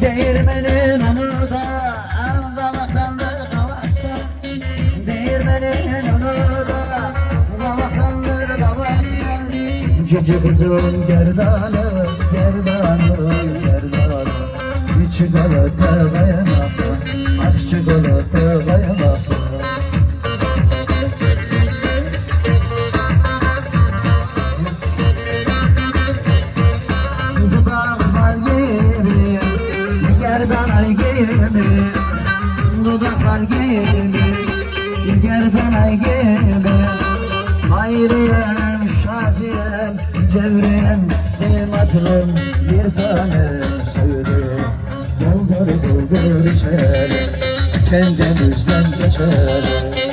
Değirmenin onu da Anda bakandı kavakta Değirmenin onu da Babakandı kavakta Cici kızım gerdanı Gerdanı. Gerdanı Üç kalıp gibi Dudaklar gibi, gerdanay gibi. Hayriyem, şaziyem, cevriyem Benim aklım bir tanem sevdim Doldur doldur içerim Kendimizden geçerim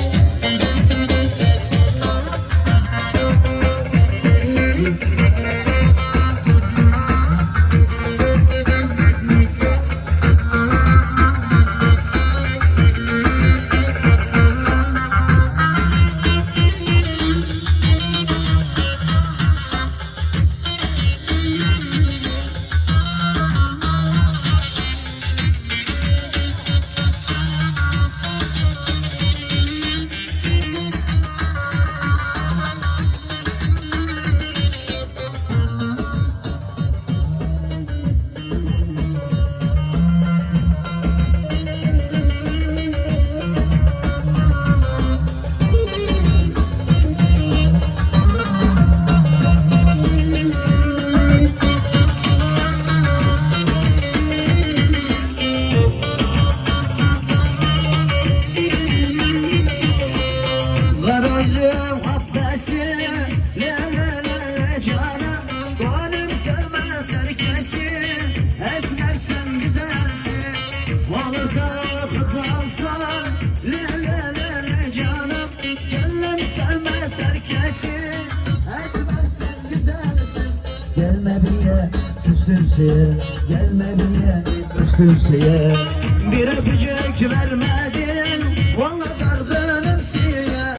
Gelme diye küstümseye Gelme diye küstümseye Bir öpücük Vallahi